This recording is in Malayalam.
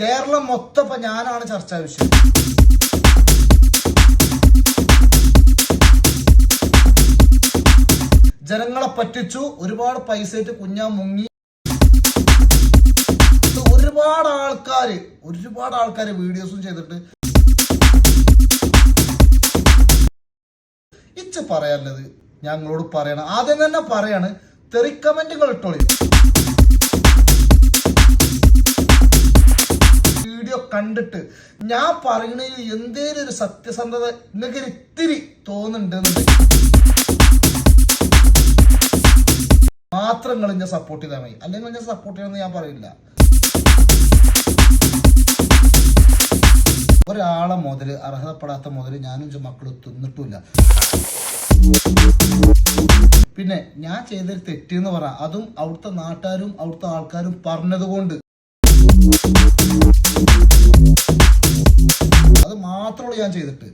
കേരളം മൊത്തം ഇപ്പൊ ഞാനാണ് ചർച്ചാ വിഷയം. ജനങ്ങളെ പറ്റിച്ചു ഒരുപാട് പൈസ ഇട്ട് കുഞ്ഞാ മുങ്ങി. ഒരുപാട് ആൾക്കാര് ഒരുപാട് ആൾക്കാര് വീഡിയോസും ചെയ്തിട്ട് ഇച്ച പറയാനുള്ളത് ഞങ്ങളോട് പറയണം. ആദ്യം തന്നെ പറയാണ് തെറി കമന്റുകൾ ഇട്ടോളി വീഡിയോ കണ്ടിട്ട് ഞാൻ പറയുന്നതിൽ എന്തേലും ഒരു സത്യസന്ധത നിങ്ങൾക്ക് ഇത്തിരി തോന്നുന്നുണ്ട് മാത്രം നിങ്ങൾ എന്നെ സപ്പോർട്ട് ചെയ്താൽ മതി. അല്ലെങ്കിൽ ഞാൻ സപ്പോർട്ട് ചെയ്യണമെന്ന് ഞാൻ പറയില്ല. ഒരാളെ മുതൽ അർഹതപ്പെടാത്ത മുതൽ ഞാനും മക്കളും തിന്നിട്ടില്ല പിന്നെ ഞാൻ ചെയ്തൊരു തെറ്റെന്ന് പറ. അതും അവിടുത്തെ നാട്ടുകാരും അവിടുത്തെ ആൾക്കാരും പറഞ്ഞതുകൊണ്ട്. അത് മാത്രമേ ഞാൻ ചെയ്തിട്ട്.